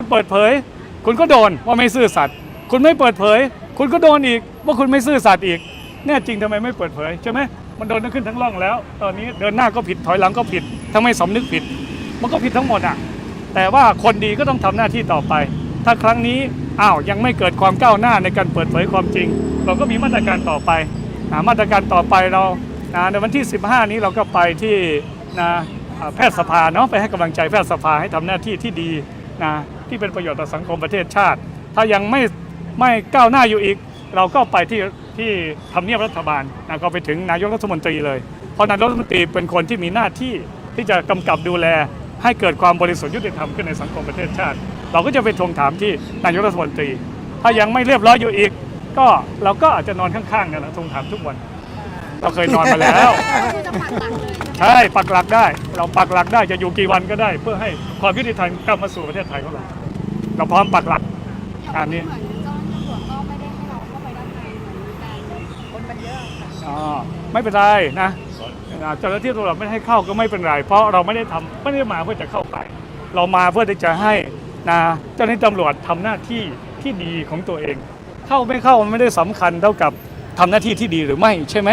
คุณเปิดเผย คุณก็โดนว่าไม่ซื่อสัตย์คุณไม่เปิดเผย คุณก็โดนอีกว่าคุณไม่ซื่อสัตย์อีก แน่จริงทำไมไม่เปิดเผยใช่ไหมมันโดนทั้งขึ้นทั้งล่องแล้ว ตอนนี้เดินหน้าก็ผิดถอยหลังก็ผิดถ้าไม่สำนึกผิด มันก็ผิดทั้งหมดอะแต่ว่าคนดีก็ต้องทำหน้าที่ต่อไป ถ้าครั้งนี้อ้าวยังไม่เกิดความก้าวหน้าในการเปิดเผยความจริง เราก็มีมาตรการต่อไปมาตรการต่อไปเราในวันที่ 15 นี้เราก็ไปที่นะแพทยสภาเนาะไปให้กำลังใจแพทยสภาให้ทำหน้าที่ที่ดีนะ ที่เป็นประโยชน์ต่อสังคมประเทศชาติ ถ้ายังไม่ไม่ก้าวหน้าอยู่อีก เราก็ไปที่ที่ทำเนียบรัฐบาลนะก็ไปถึงนายกรัฐมนตรีเลย เพราะนายกรัฐมนตรีเป็นคนที่มีหน้าที่ที่จะกำกับดูแล ให้เกิดความบริสุทธิ์ยุติธรรมขึ้นในสังคมประเทศชาติ เราก็จะไปทวงถามที่นายกรัฐมนตรี ถ้ายังไม่เรียบร้อยอยู่อีก ก็เราก็อาจจะนอนข้างๆกันนะทวงถามทุกวัน เราเคยนอนมาแล้วใช่ปักหลักได้ เราปักหลักได้จะอยู่กี่วันก็ได้ เพื่อให้ความยุติธรรมกลับมาสู่ประเทศไทยของเรา เราพร้อมปักหลักอันนี้ เหมือนเจ้าหน้าที่ตำรวจก็ไม่ได้ให้เราเข้าไปด้านในเหมือนมีการคนมันเยอะค่ะอ๋อไม่เป็นไรนะอ่าเจ้าหน้าที่ตำรวจไม่ให้เข้าก็ไม่เป็นไร เพราะเราไม่ได้ทำไม่ได้มาเพื่อจะเข้าไป เรามาเพื่อที่จะให้นะเจ้าหน้าที่ตำรวจทำหน้าที่ที่ดีของตัวเอง เข้าไม่เข้ามันไม่ได้สำคัญเท่ากับทำหน้าที่ที่ดีหรือไม่ใช่ไหม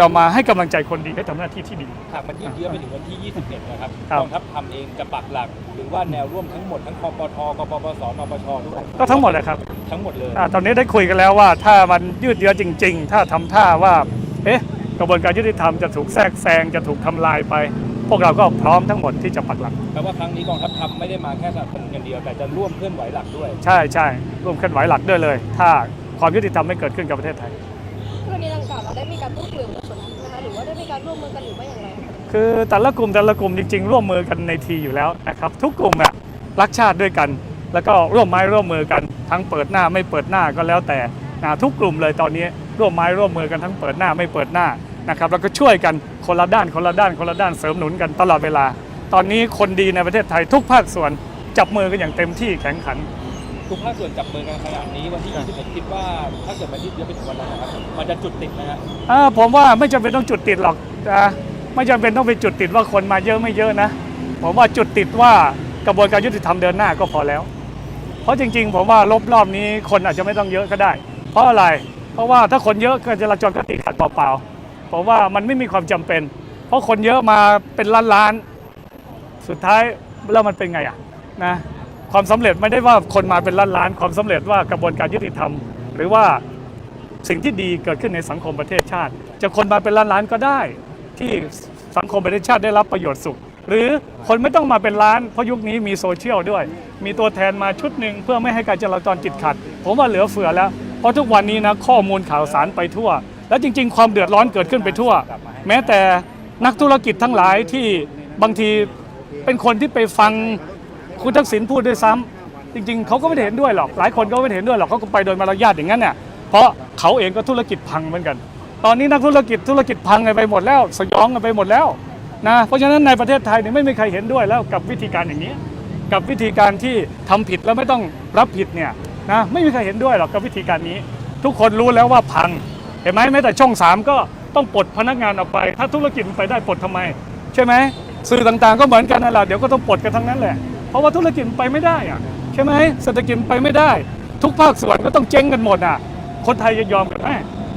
เรามาให้กำลังใจคนดีให้ทำหน้าที่ที่ดี หากมันยืดเยื้อไปถึงวันที่ 21 นะครับครับกองทัพทำเองจะปักหลัก หรือว่าแนวร่วมทั้งหมดทั้งคอปทกปปสนปชด้วยก็ทั้งหมดเลยครับ ทั้งหมดเลย อ่าตอนนี้ได้คุยกันแล้วว่าถ้ามันยืดเยื้อจริง ๆ ถ้าทำท่าว่า เอ๊ะ กระบวนการยุติธรรมจะถูกแทรกแซงจะถูกทำลายไป พวกเราก็พร้อมทั้งหมดที่จะปักหลัก แปลว่าครั้งนี้กองทัพทำไม่ได้มาแค่สนับสนุนกันเดียว แต่จะร่วมเคลื่อนไหวหลักด้วย ใช่ใช่ร่วมเคลื่อนไหวหลักด้วยเลย ถ้าความยุติธรรมไม่เกิดขึ้นกับประเทศไทย ร่วมมือกันหรือไม่อย่างไรคะคือแต่ละกลุ่มแต่ละกลุ่มจริง ๆ ร่วมมือกันในทีอยู่แล้วนะครับทุกกลุ่มอะรักชาติด้วยกัน แล้วก็ร่วมไม้ร่วมมือกัน ทั้งเปิดหน้าไม่เปิดหน้าก็แล้วแต่นะทุกกลุ่มเลยตอนนี้ร่วมไม้ร่วมมือกันทั้งเปิดหน้าไม่เปิดหน้านะครับแล้วก็ช่วยกันคนละด้านคนละด้านคนละด้านเสริมหนุนกันตลอดเวลา ตอนนี้คนดีในประเทศไทยทุกภาคส่วนจับมือกันอย่างเต็มที่แข็งขัน ทุกภาคส่วนจับมือกันขนาดนี้วันที่21คิดว่าถ้าเกิดมันยืดเยื้อไปถึงวันนั้นนะครับมันจะจุดติดนะฮะอ่าผมว่าไม่จำเป็นต้องจุดติดหรอกนะไม่จำเป็นต้องไปจุดติดว่าคนมาเยอะไม่เยอะนะ ผมว่าจุดติดว่ากระบวนการยุติธรรมเดินหน้าก็พอแล้ว เพราะจริงๆ ผมว่าลบรอบนี้คนอาจจะไม่ต้องเยอะก็ได้ เพราะอะไร เพราะว่าถ้าคนเยอะการจราจรก็ติดขัดเปล่าๆผมว่ามันไม่มีความจำเป็น เพราะคนเยอะมาเป็นล้านๆสุดท้ายแล้วมันเป็นไงอะนะ ความสำเร็จไม่ได้ว่าคนมาเป็นล้านๆความสำเร็จว่ากระบวนการยุติธรรม หรือว่าสิ่งที่ดีเกิดขึ้นในสังคมประเทศชาติ จะคนมาเป็นล้านๆก็ได้ ที่สังคมประเทศชาติได้รับประโยชน์สุข หรือคนไม่ต้องมาเป็นล้านเพราะยุคนี้มีโซเชียลด้วย มีตัวแทนมาชุดหนึ่งเพื่อไม่ให้การจราจรจิตขัด ผมว่าเหลือเฟือแล้ว เพราะทุกวันนี้นะข้อมูลข่าวสารไปทั่ว แล้วจริง ๆ ความเดือดร้อนเกิดขึ้นไปทั่ว แม้แต่นักธุรกิจทั้งหลายที่บางทีเป็นคนที่ไปฟัง คุณทักษิณพูดด้วยซ้ำจริง ๆเขาก็ไม่เห็นด้วยหรอก หลายคนก็ไม่เห็นด้วยหรอกเขาก็ไปโดยมารยาทอย่างนั้นเนี่ยเพราะเขาเองก็ธุรกิจพังเหมือนกัน ตอนนี้นักธุรกิจธุรกิจพังกันไปหมดแล้ว สยองกันไปหมดแล้วนะเพราะฉะนั้นในประเทศไทยเนี่ยไม่มีใครเห็นด้วยแล้วกับวิธีการอย่างนี้ กับวิธีการที่ทำผิดแล้วไม่ต้องรับผิดเนี่ยนะไม่มีใครเห็นด้วยหรอกกับวิธีการนี้ ทุกคนรู้แล้วว่าพัง เห็นไหมแม้แต่ช่องสามก็ต้องปลดพนักงานออกไป ถ้าธุรกิจมันไปได้ปลดทำไม ใช่ไหมสื่อต่างๆก็เหมือนกันนั่นแหละเดี๋ยวก็ต้องปลดกันทั้งนั้นแหละ เพราะว่าธุรกิจมันไปไม่ได้อะใช่ไหมเศรษฐกิจมันไปไม่ได้ ทุกภาคส่วนก็ต้องเจ๊งกันหมดอะ คนไทยจะยอมกันไหม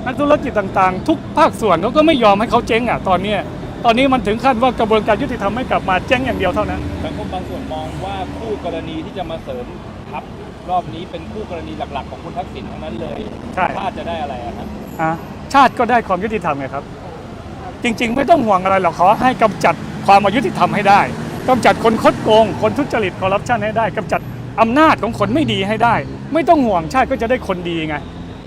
นักธุรกิจต่างๆ ทุกภาคส่วนเขาก็ไม่ยอมให้เขาเจ๊งอะตอนเนี้ยตอนนี้มันถึงขั้นว่ากระบวนการยุติธรรมไม่กลับมาเจ๊งอย่างเดียวเท่านั้นสังคมบางส่วนมองว่าคู่กรณีที่จะมาเสริมทัพรอบนี้เป็นคู่กรณีหลักๆ ของคุณทักษิณทั้งนั้นเลยใช่ชาติจะได้อะไรอะครับอะชาติก็ได้ความยุติธรรมไงครับ จริง ๆ ไม่ต้องห่วงอะไรหรอกขอให้กำจัดความอายุติธรรมให้ได้ กำจัดคนคดโกง คนทุจริตคอร์รัปชันให้ได้กำจัดอำนาจของคนไม่ดีให้ได้ ไม่ต้องห่วงชาติก็จะได้คนดีไง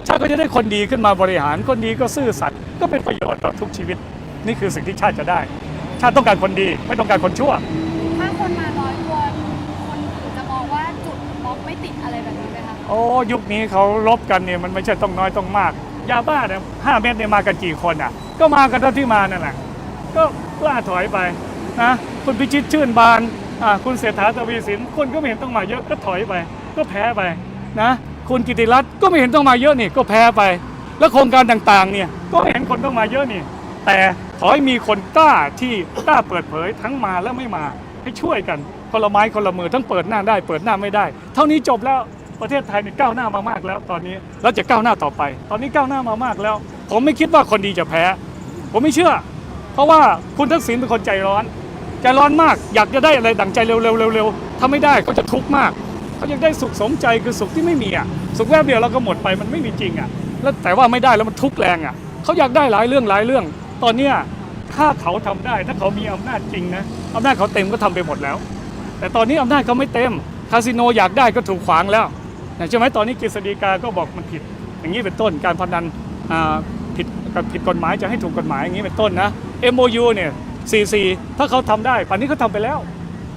ชาติก็จะได้คนดีขึ้นมาบริหารคนดีก็ซื่อสัตย์ก็เป็นประโยชน์ต่อทุกชีวิต นี่คือสิ่งที่ชาติจะได้ ชาติต้องการคนดีไม่ต้องการคนชั่ว ถ้าคนมาน้อยกว่าคนอื่นจะมองว่าจุดม็อบไม่ติดอะไรแบบนี้ไหมคะโอ้ยุคนี้เขาลบกันเนี่ยมันไม่ใช่ต้องน้อยต้องมาก ยาบ้าเนี่ยห้าเม็ดเนี่ยมากันกี่คนอะ ก็มากันเท่าที่มานั่นแหละก็กล้าถอยไป นะคุณพิชิตชื่นบานคุณเศรษฐาทวีสินคนก็ไม่เห็นต้องมาเยอะก็ถอยไป ก็แพ้ไปนะคุณกิติรัตน์ก็ไม่เห็นต้องมาเยอะนี่ก็แพ้ไป แล้วโครงการต่างๆเนี่ยก็ไม่เห็นคนต้องมาเยอะนี่ แต่ขอให้มีคนกล้าที่กล้าเปิดเผยทั้งมาและไม่มาให้ช่วยกันคคนละไม้คนละมือทั้งเปิดหน้าได้ เปิดหน้าไม่ได้ เท่านี้จบแล้วประเทศไทยเนี่ยก้าวหน้ามามากแล้ว ตอนนี้แล้วจะก้าวหน้าต่อไป ตอนนี้ก้าวหน้ามามากแล้ว ผมไม่คิดว่าคนดีจะแพ้ ผมไม่เชื่อ เพราะว่าคุณทักษิณเป็นคนใจร้อน ใจร้อนมาก อยากจะได้อะไรดั่งใจเร็วๆเร็วๆถ้าไม่ได้ก็จะทุกข์มาก เขาอยากได้สุขสมใจคือสุขที่ไม่มีอะสุขแวบเดียวเราก็หมดไปมันไม่มีจริงอะแล้วแต่ว่าไม่ได้แล้วมันทุกข์แรงอะเขาอยากได้หลายเรื่องหลายเรื่อง ตอนเนี้ยถ้าเขาทำได้ถ้าเขามีอำนาจจริงนะอำนาจเขาเต็มก็ทำไปหมดแล้ว แต่ตอนนี้อำนาจเขาไม่เต็มคาสิโนอยากได้ก็ถูกขวางแล้วใช่ไหมตอนนี้กฤษฎีกาก็บอกมันผิด อย่างนี้เป็นต้นการพนันผิดกับผิดกฎหมายจะให้ถูกกฎหมายอย่างนี้เป็นต้นนะ MOU เนี่ย CC ถ้าเขาทำได้ป่านนี้เขาทำไปแล้ว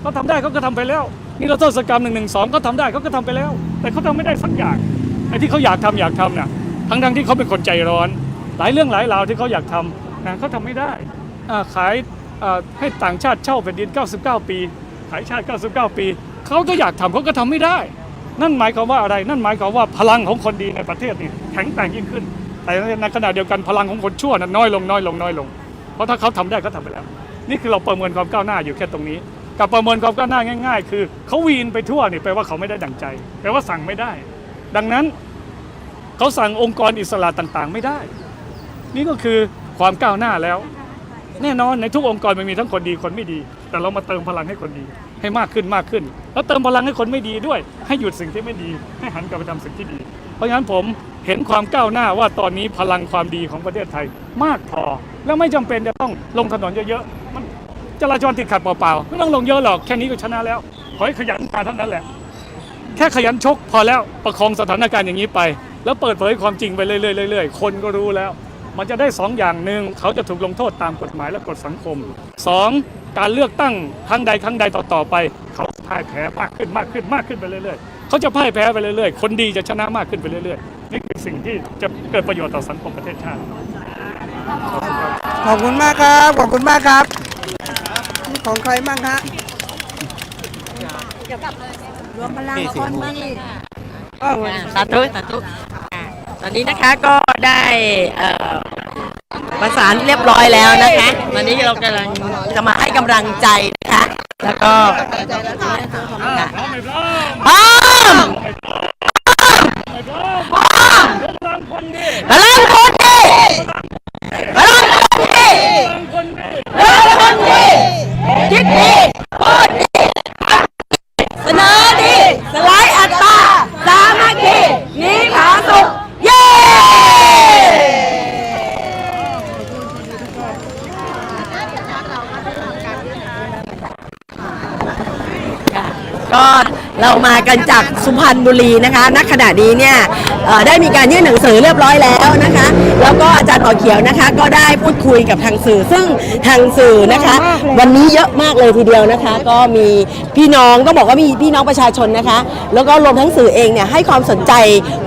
เขาทำได้เขาก็ทำไปแล้วนี่เราโทษกรรมหนึ่งหนึ่งสองก็ทำได้เขาก็ทำไปแล้ว แต่เขาทำไม่ได้สักอย่างไอ้ที่เขาอยากทำอยากทำน่ะทั้งทั้งที่เขาเป็นคนใจร้อน หลายเรื่องหลายราวที่เขาอยากทำนะเขาทำไม่ได้ขายให้ต่างชาติเช่าแผ่นดิน 99 ปี ขายชาติ 99 ปีเขาก็อยากทำเขาก็ทำไม่ได้ นั่นหมายความว่าอะไร นั่นหมายความว่าพลังของคนดีในประเทศนี่แข็งแกร่งยิ่งขึ้น แต่ในขณะเดียวกันพลังของคนชั่วนั้นน้อยลงน้อยลงน้อยลง ราะถ้าเขาทำได้เขาทำไปแล้ว นี่คือเราประเมินความก้าวหน้าอยู่แค่ตรงนี้ กับประเมินความก้าวหน้าง่าย ๆ คือเขาวีนไปทั่วนี่แปลว่าเขาไม่ได้ดั่งใจ แปลว่าสั่งไม่ได้ ดังนั้นเขาสั่งองค์กรอิสระต่างๆ ไม่ได้ นี่ก็คือความก้าวหน้าแล้ว แน่นอนในทุกองค์กรมันมีทั้งคนดีคนไม่ดี แต่เรามาเติมพลังให้คนดีให้มากขึ้นมากขึ้น แล้วเติมพลังให้คนไม่ดีด้วย ให้หยุดสิ่งที่ไม่ดี ให้หันกลับไปทำสิ่งที่ดี เพราะฉะนั้นผมเห็นความก้าวหน้าว่าตอนนี้พลังความดีของประเทศไทยมากพอ แล้วไม่จำเป็นจะต้องลงถนนเยอะๆมันจราจรติดขัดเปล่าๆไม่ต้องลงเยอะหรอกแค่นี้ก็ชนะแล้ว ขอให้ขยันการเท่านั้นแหละ แค่ขยันชกพอแล้วประคองสถานการณ์อย่างนี้ไป แล้วเปิดเผยความจริงไปเรื่อยๆๆคนก็รู้แล้ว มันจะได้สองอย่างหนึ่งเขาจะถูกลงโทษตามกฎหมายและกฎสังคมสองการเลือกตั้งครั้งใดครั้งใดต่อๆไป เขาพ่ายแพ้มากขึ้นมากขึ้นมากขึ้นไปเรื่อยๆเขาจะพ่ายแพ้ไปเรื่อยๆ คนดีจะชนะมากขึ้นไปเรื่อยๆนี่คือสิ่งที่จะเกิดประโยชน์ต่อสังคมประเทศชาติ ขอบคุณมากครับ ขอบคุณมากครับนี่ของใครบ้างฮะรวมพลังคนบ้างดิสาธุสาธุอ่าตอนนี้นะคะก็ได้เอ่อประสานเรียบร้อยแล้วนะคะ ตอนนี้เรากำลังจะมาให้กำลังใจนะคะ แล้วก็ค่ะพร้อมพลังคนดีพลังคนดีพลังคนดีคิดดีพูดดี เสนอดีสลายอัตตา สามัคคีมีผาสุข เย้ ก็ เรามากันจากสุพรรณบุรีนะคะณขณะนี้เนี่ยได้มีการยื่นหนังสือเรียบร้อยแล้วนะคะ แล้วก็อาจารย์ต่อเขียวนะคะ ก็ได้พูดคุยกับทางสื่อ ซึ่งทางสื่อนะคะ วันนี้เยอะมากเลยทีเดียวนะคะ ก็มีพี่น้องก็บอกว่ามีพี่น้องประชาชนนะคะ แล้วก็รวมทั้งสื่อเองเนี่ยให้ความสนใจ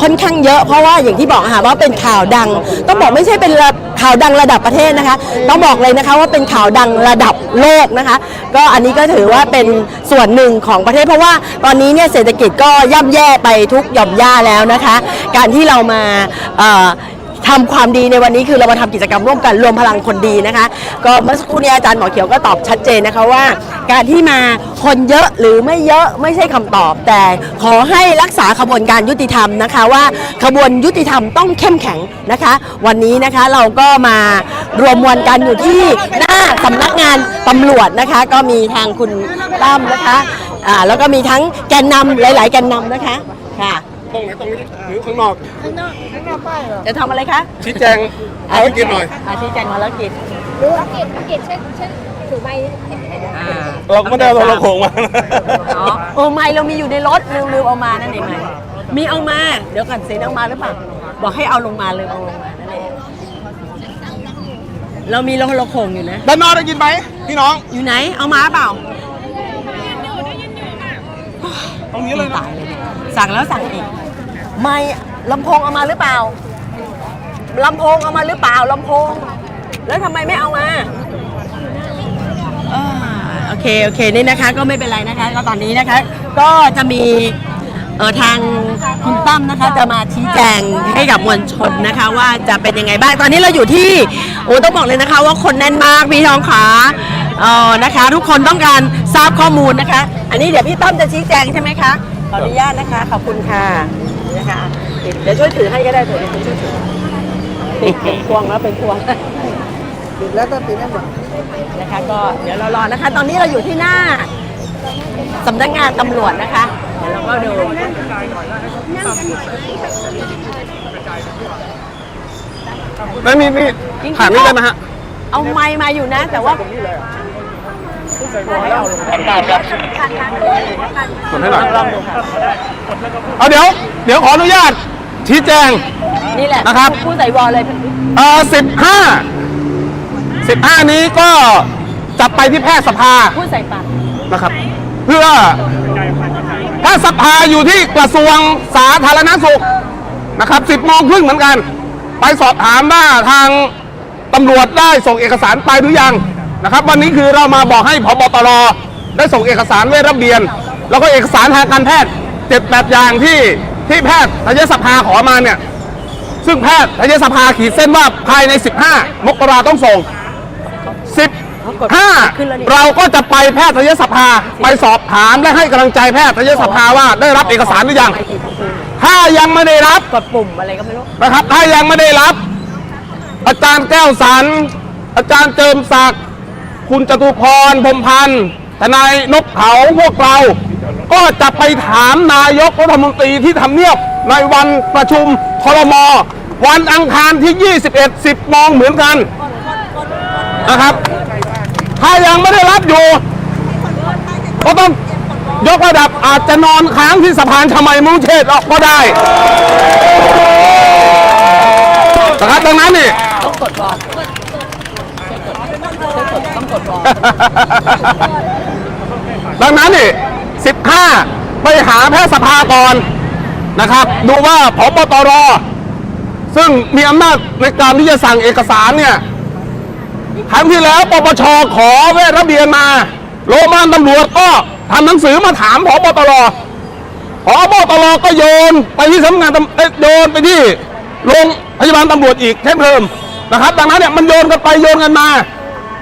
ค่อนข้างเยอะ เพราะว่าอย่างที่บอกค่ะว่าเป็นข่าวดังต้องบอกไม่ใช่เป็นระ ข่าวดังระดับประเทศนะคะ ต้องบอกเลยนะคะว่าเป็นข่าวดังระดับโลกนะคะ ก็อันนี้ก็ถือว่าเป็นส่วนหนึ่งของประเทศ เพราะว่าตอนนี้เนี่ยเศรษฐกิจก็ย่ำแย่ไปทุกหย่อมย่าแล้วนะคะ การที่เรามา ทำความดีในวันนี้คือเรามาทำกิจกรรมร่วมกันรวมพลังคนดีนะคะ ก็เมื่อสักครู่นี้อาจารย์หมอเขียวก็ตอบชัดเจนนะคะว่า การที่มาคนเยอะหรือไม่เยอะไม่ใช่คำตอบ แต่ขอให้รักษาขบวนการยุติธรรมนะคะว่าขบวนยุติธรรมต้องเข้มแข็งนะคะ วันนี้นะคะเราก็มารวมมวลกันอยู่ที่หน้าสำนักงานตำรวจนะคะ ก็มีทางคุณตั้มนะคะอ่าแล้วก็มีทั้งแกนนำหลาย ๆ แกนนำนะคะค่ะ ตรงไหนตรงนี้หรือข้างนอกจะทำอะไรคะชี้แจงภารกิจหน่อยอาชี้แจงภารกิจธุรกิจธุรกิจเช่นเช่นถือใบเราก็ไม่ได้เอาโทรโขงมาอ๋อโอ้ไม่เรามีอยู่ในรถลืมลืมเอามานั่นเองไหมมีเอามาเดี๋ยวก่อนเซ็นเอามาหรือเปล่าบอกให้เอาลงมาเลยเอาลงมานั่นเองเรามีเราเราโขงอยู่นะด้านนอกได้ยินไหมพี่น้องอยู่ไหนเอามาเปล่าตรงนี้เลยนะ ตายเลยเนี่ยสั่งแล้วสั่งอีก ไม่ลำโพงเอามาหรือเปล่าลำโพงเอามาหรือเปล่าลำโพง แล้วทำไมไม่เอามาอ่าโอเคโอเคนี่นะคะ ก็ไม่เป็นไรนะคะ ก็ตอนนี้นะคะ ก็จะมีเออทางคุณตั้มนะคะ จะมาชี้แจงให้กับมวลชนนะคะ ว่าจะเป็นยังไงบ้างตอนนี้เราอยู่ที่โอ้ต้องบอกเลยนะคะ ว่าคนแน่นมากพี่ทองขาอ๋อนะคะ ทุกคนต้องการทราบข้อมูลนะคะ อันนี้เดี๋ยวพี่ต้อมจะชี้แจงใช่ไหมคะ ขออนุญาตนะคะ ขอบคุณค่ะนี่นะคะเดี๋ยวช่วยถือให้ก็ได้เดี๋ยวช่วยถือติดเป็นพวงแล้วเป็นพวงปิดแล้วก็ปิดได้หมดนะคะ ก็เดี๋ยวเรารอนะคะ ตอนนี้เราอยู่ที่หน้าสำนักงานตำรวจนะคะเดี๋ยวเราก็ดูไม่มีมีถามนี่ได้ไหมฮะ เอาไม้มาอยู่นะ แต่ว่า กดให้หน่อยเอาเดี๋ยว เดี๋ยวขออนุญาต ชี้แจง นี่แหละนะครับ ผู้ใส่วอลเลยเอ่อสิบห้าสิบห้านี้ก็จะไปที่แพทยสภาผู้ใส่ปากนะครับ เพื่อแพทยสภาอยู่ที่กระทรวงสาธารณสุขนะครับสิบโมงครึ่งเหมือนกัน ไปสอบถามว่าทางตำรวจได้ส่งเอกสารไปหรือยัง นะครับวันนี้คือเรามาบอกให้พบตรได้ส่งเอกสารเวชระเบียน แล้วก็เอกสารทางการแพทย์เจ็ดแบบอย่างที่ที่แพทยสภาขอมาเนี่ยซึ่งแพทยสภาขีดเส้นว่าภายใน 15 มกราต้องส่ง 15 เราก็จะไปแพทยสภาไปสอบถามและให้กำลังใจแพทยสภาว่าได้รับเอกสารหรือยัง ถ้ายังไม่ได้รับกดปุ่มอะไรก็ไม่รู้นะครับถ้ายังไม่ได้รับ อาจารย์แก้วสันอาจารย์เจิมศักดิ์ คุณจตุพรพรมพันธ์ทนายนกเขาพวกเรา ก็จะไปถามนายกรัฐมนตรีที่ทำเนียบในวันประชุมครมวันอังคารที่ 21 10โมงเหมือนกันนะครับ ถ้ายังไม่ได้รับอยู่ ก็ต้องยกระดับอาจจะนอนค้างที่สะพานชมัยมรุงเชษฐ์ออกก็ได้นะครับดังนั้นนี่ต้องกดวอลต้อง กดวอลดังนั้นนี่15 ไปหาแพทยสภาก่อนนะครับ ดูว่าพบตร ซึ่งมีอำนาจในการที่จะสั่งเอกสารเนี่ยครั้งที่แล้วปปชขอเวทระเบียนมา โรงพยาบาลตำรวจก็ทำหนังสือมาถามพบตรพบตรก็โยนไปที่สำนักงานตำเอ้ยโยนไปที่โรงพยาบาลตำรวจอีกเช่นเดิมนะครับ ดังนั้นเนี่ยมันโยนกันไปโยนกันมา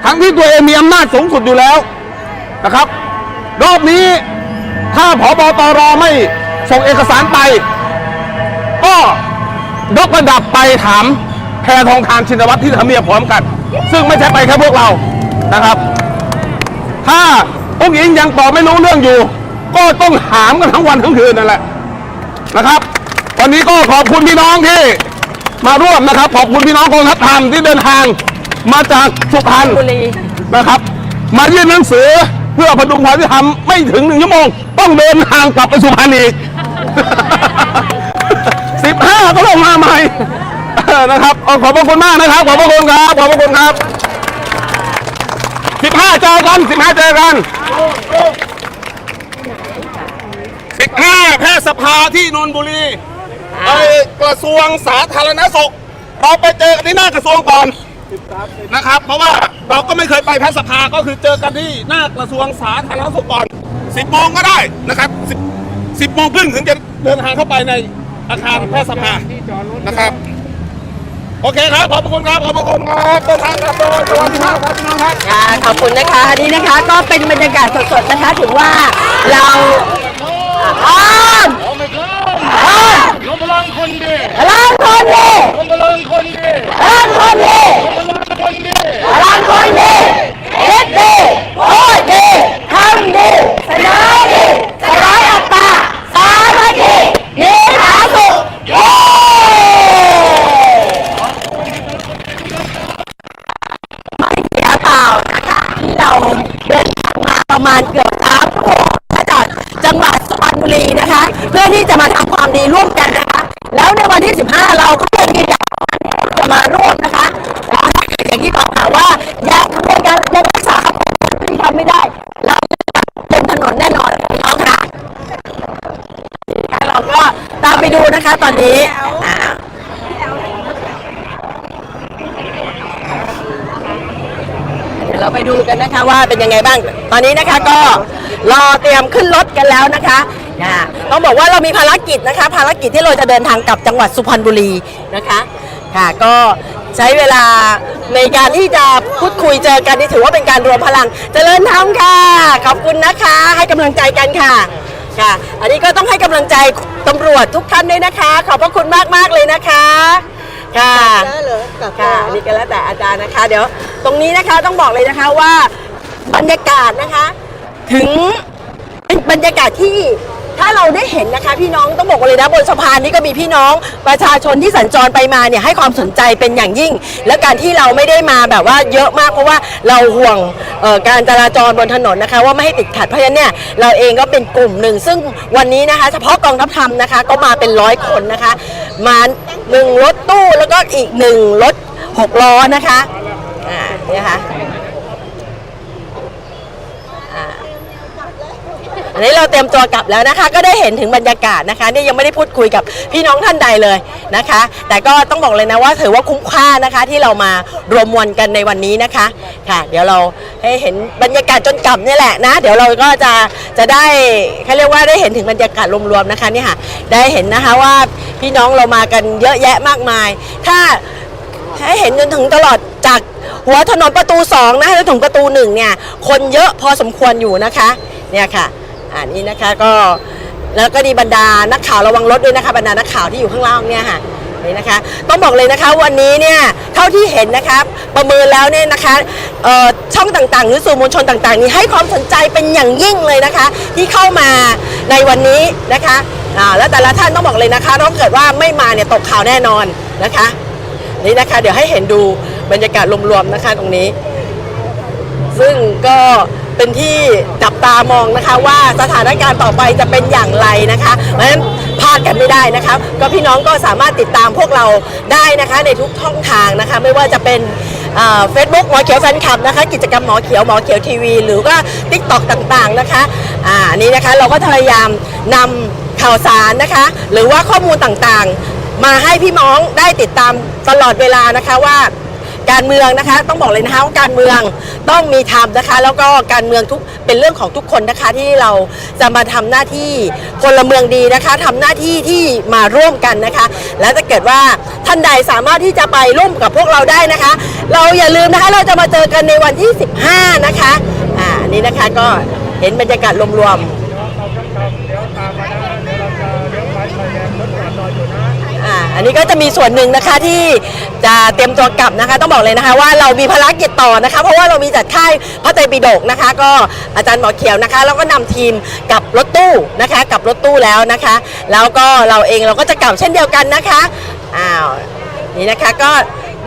ทั้งที่ตัวเองมีอำนาจสูงสุดอยู่แล้วนะครับ รอบนี้ถ้าผบตรไม่ส่งเอกสารไป ก็ยกระดับไปถามแพทองทานชินวัตรที่ทำเนียบพร้อมกัน ซึ่งไม่ใช่ไปแค่พวกเรานะครับ ถ้าองค์หญิงยังตอบไม่รู้เรื่องอยู่ ก็ต้องถามกันทั้งวันทั้งคืนนั่นแหละนะครับวันนี้ก็ขอบคุณพี่น้องที่มาร่วมนะครับ ขอบคุณพี่น้องกองทัพธรรมที่เดินทาง มาจากสุพรรณบุรีนะครับ มายื่นหนังสือเพื่อพดุงความยุติธรรมไม่ถึงหนึ่งชั่วโมง ต้องเดินทางกลับไปสุพรรณอีกสิบห้าก็ลงมาใหม่เออนะครับเอาขอบพระคุณมากนะครับ ขอบพระคุณครับ ขอบพระคุณครับสิบห้าเจอกันสิบห้าเจอกันสิบห้าแพทยสภาที่นนทบุรีไอ้กระทรวงสาธารณสุข เราไปเจอกันที่หน้ากระทรวงก่อน นะครับ เพราะว่าเราก็ไม่เคยไปแพทยสภาก็คือเจอกันที่หน้ากระทรวงสาธารณสุขก่อน10โมงก็ได้นะครับ10 10โมงครึ่งถึงจะเดินทางเข้าไปในอาคารแพทยสภานะครับ โอเคครับ ขอบคุณครับ ขอบคุณครับเดินทางกลับโดยสวัสดีครับพี่น้องครับค่ะขอบคุณนะคะนี่นะคะก็เป็นบรรยากาศสดๆนะคะถือว่าเราอ้อนอ้อน ลบพลังคนดีพลังคนดีลบพลังคนดีพลังคนดีคนดีพลังคนดีคิดดีพูดดีทำดีเสนอดีสลายอัตตาสามัคคีมีหาสุขเย้ไม่เสียเปล่านะคะที่เราเดินทางมาประมาณเกือบสามชั่วโมงมาจากจังหวัดสุพรรณบุรีนะคะ เพื่อที่จะมาทำความดีร่วมกันนะคะ แล้วในวันที่ 15 เราก็ยังยืนยันจะมาร่วมนะคะแล้วถ้าเกิดอย่างที่บอกค่ะว่าอยากทำการยังรักษาที่ทำไม่ได้ เราจะเป็นถนนแน่นอนพี่น้องค่ะเราก็ตามไปดูนะคะตอนนี้เดี๋ยวเราไปดูกันนะคะว่าเป็นยังไงบ้าง ตอนนี้นะคะก็รอเตรียมขึ้นรถกันแล้วนะคะ อ่าต้องบอกว่าเรามีภารกิจนะคะ ภารกิจที่เราจะเดินทางกลับจังหวัดสุพรรณบุรีนะคะค่ะก็ใช้เวลาในการที่จะพูดคุยเจอกันนี่ถือว่าเป็นการรวมพลังเจริญธรรมค่ะ ขอบคุณนะคะ ให้กำลังใจกันค่ะค่ะ อันนี้ก็ต้องให้กำลังใจตำรวจทุกท่านด้วยนะคะ ขอบพระคุณมากมากๆเลยนะคะค่ะค่ะอันนี่ก็แล้วแต่อาจารย์นะคะ เดี๋ยว ตรงนี้นะคะต้องบอกเลยนะคะว่าบรรยากาศนะคะ ถึงเป็นบรรยากาศที่ ถ้าเราได้เห็นนะคะพี่น้องต้องบอกเลยนะบนสะพานนี้ก็มีพี่น้องประชาชนที่สัญจรไปมาเนี่ยให้ความสนใจเป็นอย่างยิ่ง และการที่เราไม่ได้มาแบบว่าเยอะมากเพราะว่าเราห่วงการจราจรบนถนนนะคะ ว่าไม่ให้ติดขัดเพราะฉะนั้นเนี่ยเราเองก็เป็นกลุ่มหนึ่ง ซึ่งวันนี้นะคะ เฉพาะกองทัพธรรมนะคะ ก็มาเป็นร้อยคนนะคะ มาหนึ่งรถตู้แล้วก็อีกหนึ่งรถหกล้อนะคะอ่านี่ค่ะ นนี้เราเตรียมตัวกลับแล้วนะคะ ก็ได้เห็นถึงบรรยากาศนะคะนี่ยังไม่ได้พูดคุยกับพี่น้องท่านใดเลยนะคะ แต่ก็ต้องบอกเลยนะว่าถือว่าคุ้มค่านะคะที่เรามารวมมวลกันในวันนี้นะคะค่ะ เดี๋ยวเราให้เห็นบรรยากาศจนกลับนี่แหละนะ เดี๋ยวเราก็จะจะได้เขาเรียกว่าได้เห็นถึงบรรยากาศรวมๆนะคะนี่ค่ะได้เห็นนะคะว่าพี่น้องเรามากันเยอะแยะมากมาย ถ้าให้เห็นจนถึงตลอดจากหัวถนนประตู2นะคะจนถึงประตูหนึ่งเนี่ยคนเยอะพอสมควรอยู่นะคะเนี่ยค่ะ อันนี้นะคะก็แล้วก็ดีบรรดานักข่าวระวังรถด้วยนะคะบรรดานักข่าวที่อยู่ข้างล่างเนี่ยค่ะนี่นะคะ ต้องบอกเลยนะคะวันนี้เนี่ยเท่าที่เห็นนะคะประเมินแล้วเนี่ยนะคะช่องต่างๆ หรือสื่อมวลชนต่างๆ นี้ให้ความสนใจเป็นอย่างยิ่งเลยนะคะ ที่เข้ามาในวันนี้นะคะแล้วแต่ละท่านต้องบอกเลยนะคะถ้าเกิดว่าไม่มาเนี่ยตกข่าวแน่นอนนะคะนี่นะคะเดี๋ยวให้เห็นดูบรรยากาศรวมๆนะคะตรงนี้ ซึ่งก็ เป็นที่จับตามองนะคะ ว่าสถานการณ์ต่อไปจะเป็นอย่างไรนะคะเพราะฉะนั้นพลาดกันไม่ได้นะคะก็พี่น้องก็สามารถติดตามพวกเราได้นะคะในทุกช่องทางนะคะ ไม่ว่าจะเป็นเฟซบุ๊กหมอเขียวแฟนคลับนะคะ กิจกรรมหมอเขียวหมอเขียวทีวี หรือว่าทิกตอกต่างๆนะคะอ่านี้นะคะเราก็พยายามนำข่าวสารนะคะ หรือว่าข้อมูลต่างๆ มาให้พี่น้องได้ติดตามตลอดเวลานะคะว่า การเมืองนะคะ ต้องบอกเลยนะคะว่าการเมืองต้องมีธรรมนะคะ แล้วก็การเมืองทุกเป็นเรื่องของทุกคนนะคะที่เราจะมาทำหน้าที่พลเมืองดีนะคะทำหน้าที่ที่มาร่วมกันนะคะ และถ้าเกิดว่าท่านใดสามารถที่จะไปร่วมกับพวกเราได้นะคะ เราอย่าลืมนะคะเราจะมาเจอกันในวันที่ 15 นะคะอ่านนี้นะคะก็เห็นบรรยากาศรวมๆ อันนี้ก็จะมีส่วนหนึ่งนะคะที่จะเตรียมตัวกลับนะคะ ต้องบอกเลยนะคะ ว่าเรามีภารกิจต่อนะคะ เพราะว่าเรามีจัดค่ายพระไตรปิฎกนะคะ ก็อาจารย์หมอเขียวนะคะแล้วก็นำทีมกับรถตู้นะคะกับรถตู้แล้วนะคะ แล้วก็เราเองเราก็จะกลับเช่นเดียวกันนะคะอ้าวนี่นะคะก็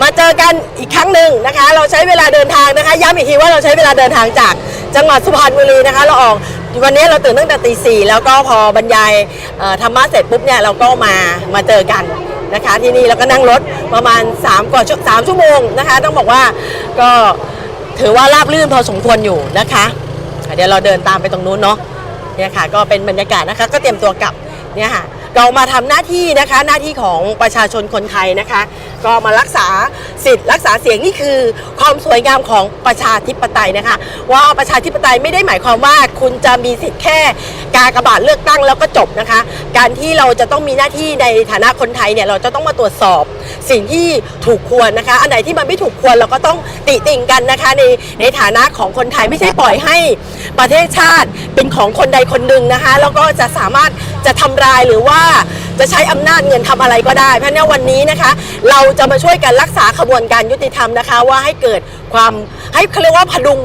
มาเจอกันอีกครั้งหนึ่งนะคะ เราใช้เวลาเดินทางนะคะ ย้ำอีกทีว่าเราใช้เวลาเดินทางจากจังหวัดสุพรรณบุรีนะคะ เราออกวันนี้เราตื่นตั้งแต่ตีสี่แล้วก็พอบรรยายธรรมะเสร็จปุ๊บเนี่ยเราก็มามาเจอกัน นะคะที่นี่แล้วก็นั่งรถประมาณ3กว่าชั่วสามชั่วโมงนะคะ ต้องบอกว่าก็ถือว่าราบรื่นพอสมควรอยู่นะคะอะเดี๋ยวเราเดินตามไปตรงนู้นเนาะเนี่ยค่ะก็เป็นบรรยากาศนะคะก็เตรียมตัวกลับเนี่ยค่ะเรามาทำหน้าที่นะคะหน้าที่ของประชาชนคนไทยนะคะ ก็มารักษาสิทธิ์รักษาเสียงนี่คือความสวยงามของประชาธิปไตยนะคะ ว่าประชาธิปไตยไม่ได้หมายความว่าคุณจะมีสิทธิ์แค่การกระบาทเลือกตั้งแล้วก็จบนะคะ การที่เราจะต้องมีหน้าที่ในฐานะคนไทยเนี่ยเราจะต้องมาตรวจสอบสิ่งที่ถูกควรนะคะ อันไหนที่มันไม่ถูกควรเราก็ต้องติติงกันนะคะ ในในฐานะของคนไทยไม่ใช่ปล่อยให้ประเทศชาติเป็นของคนใดคนหนึ่งนะคะ แล้วก็จะสามารถจะทำลายหรือว่าจะใช้อำนาจเงินทำอะไรก็ได้ เพราะฉะนั้นวันนี้นะคะ เราจะมาช่วยกันรักษาขบวนการยุติธรรมนะคะ ว่าให้เกิดความให้เขาเรียกว่าพดุง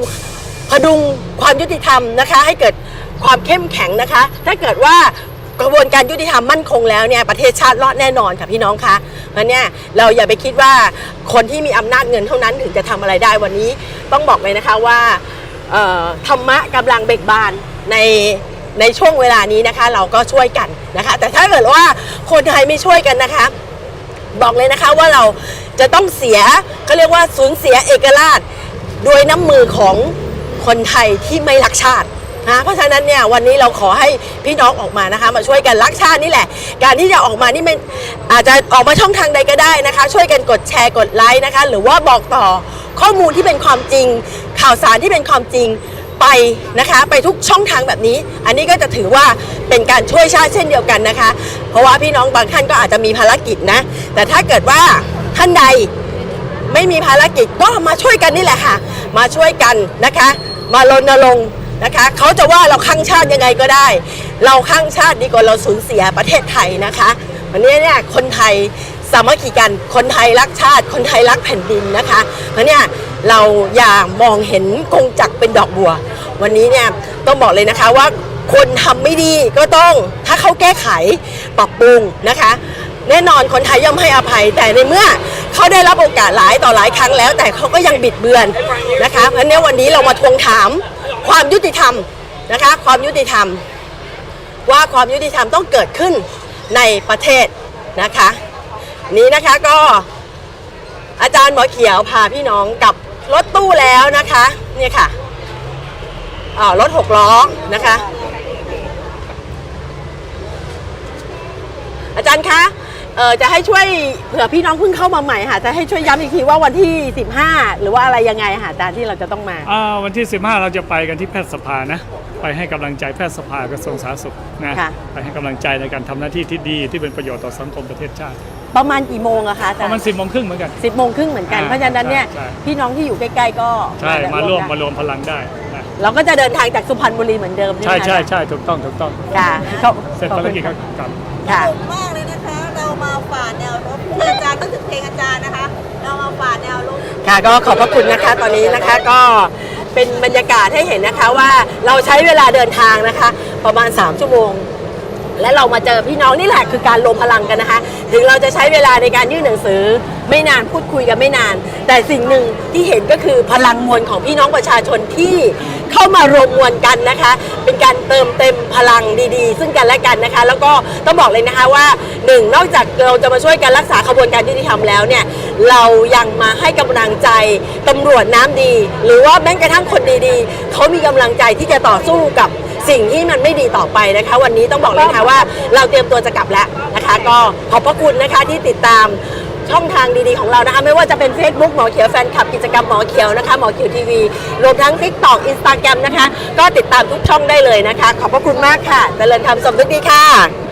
พดุงความยุติธรรมนะคะ ให้เกิดความเข้มแข็งนะคะ ถ้าเกิดว่ากระบวนการยุติธรรมมั่นคงแล้วเนี่ยประเทศชาติรอดแน่นอนค่ะพี่น้องคะเพราะเนี่ยเราอย่าไปคิดว่าคนที่มีอำนาจเงินเท่านั้นถึงจะทำอะไรได้วันนี้ต้องบอกเลยนะคะว่าเอ่อธรรมะกำลังเบิกบานใน ในช่วงเวลานี้นะคะ เราก็ช่วยกันนะคะ แต่ถ้าเกิดว่าคนไทยไม่ช่วยกันนะคะ บอกเลยนะคะว่าเราจะต้องเสียเขาเรียกว่าสูญเสียเอกราชด้วยน้ำมือของคนไทยที่ไม่รักชาตินะเพราะฉะนั้นเนี่ยวันนี้เราขอให้พี่น้องออกมานะคะ มาช่วยกันรักชาตินี่แหละ การที่จะออกมานี่มันอาจจะออกมาช่องทางใดก็ได้นะคะ ช่วยกันกดแชร์กดไลค์นะคะ หรือว่าบอกต่อข้อมูลที่เป็นความจริง ข่าวสารที่เป็นความจริง ไปนะคะไปทุกช่องทางแบบนี้ อันนี้ก็จะถือว่าเป็นการช่วยชาติเช่นเดียวกันนะคะ เพราะว่าพี่น้องบางท่านก็อาจจะมีภารกิจนะ แต่ถ้าเกิดว่าท่านใดไม่มีภารกิจก็มาช่วยกันนี่แหละค่ะ มาช่วยกันนะคะ มารณรงค์นะคะเขาจะว่าเราข้างชาติยังไงก็ได้ เราข้างชาติดีกว่าเราสูญเสียประเทศไทยนะคะ วันนี้เนี่ยคนไทย สามัคคีกันคนไทยรักชาติ คนไทยรักแผ่นดินนะคะเพราะเนี่ยเราอย่ามองเห็นกงจักเป็นดอกบัว วันนี้เนี่ยต้องบอกเลยนะคะว่าคนทำไม่ดีก็ต้องถ้าเขาแก้ไขปรับปรุงนะคะ แน่นอนคนไทยย่อมให้อภัยแต่ในเมื่อเขาได้รับโอกาสหลายต่อหลายครั้งแล้ว แต่เขาก็ยังบิดเบือนนะคะเพราะนั้วันนี้เรามาทวงถามความยุติธรรมนะคะ ความยุติธรรม ว่าความยุติธรรมต้องเกิดขึ้นในประเทศนะคะ นี้นะคะก็อาจารย์หมอเขียวพาพี่น้องกลับรถตู้แล้วนะคะเนี่ยค่ะอ่ารถหกล้อนะคะ อาจารย์คะเออจะให้ช่วยเผื่อพี่น้องเพิ่งเข้ามาใหม่ค่ะจะให้ช่วยย้ำอีกทีว่าวันที่ 15 หรือว่าอะไรยังไงค่ะอาจารย์ที่เราจะต้องมาอ่าวันที่ 15 เราจะไปกันที่แพทยสภานะ ไปให้กำลังใจแพทยสภากระทรวงสาธารณสุขนะค่ะไปให้กำลังใจในการทำหน้าที่ที่ดีที่เป็นประโยชน์ต่อสังคมประเทศชาติ ประมาณกี่โมงอะคะอาปจารระมาณย์10โมงครึ่งเหมือนกัน สิบโมงครึ่งเหมือนกัน อ่าเพราะฉะนั้นเนี่ยใช่ใช่ พี่น้องที่อยู่ใกล้ๆก็ใช่มาร่วมมารได้วมพลังได้นะเราก็จะเดินทางจากสุพรรณบุรีเหมือนเดิมใช่ใช่ไหมใช่ใช่ถูกต้องถูกต้อง ค่ะขอบเสร็จภารกิจครับกลับ ค่ะ สนุกมากเลยนะคะ เรามาฝ่าแนวรบที่อาจารย์ต้องถึงเพลงอาจารย์นะคะ เรามาฝ่าแนวรบ ค่ะก็ขอบพระคุณนะคะตอนนี้นะคะก็เป็นบรรยากาศให้เห็นนะคะว่าเราใช้เวลาเดินทางนะคะ ประมาณ 3 ชั่วโมง และเรามาเจอพี่น้องนี่แหละคือการรวมพลังกันนะคะ ถึงเราจะใช้เวลาในการยื่นหนังสือ ไม่นานพูดคุยกันไม่นาน แต่สิ่งหนึ่งที่เห็นก็คือพลังมวลของพี่น้องประชาชนที่เข้ามารวมมวลกันนะคะ เป็นการเติมเต็มพลังดีๆ ซึ่งกันและกันนะคะ แล้วก็ต้องบอกเลยนะคะว่าหนึ่งนอกจากเราจะมาช่วยกันรักษาขบวนการยุติธรรมแล้วเนี่ยเรายังมาให้กำลังใจตำรวจน้ำดี หรือว่าแม้กระทั่งคนดีๆเขามีกำลังใจที่จะต่อสู้กับ สิ่งที่มันไม่ดีต่อไปนะคะ วันนี้ต้องบอกเลยนะคะว่าเราเตรียมตัวจะกลับแล้วนะคะ ก็ขอบพระคุณนะคะที่ติดตามช่องทางดีๆของเรานะคะไม่ว่าจะเป็น Facebook หมอเขียวแฟนคลับกิจกรรมหมอเขียวนะคะหมอเขียวทีวีรวมทั้ง TikTok Instagram นะคะ ก็ติดตามทุกช่องได้เลยนะคะ ขอบพระคุณมากค่ะเจริญธรรมสมฤทธิ์ดีค่ะ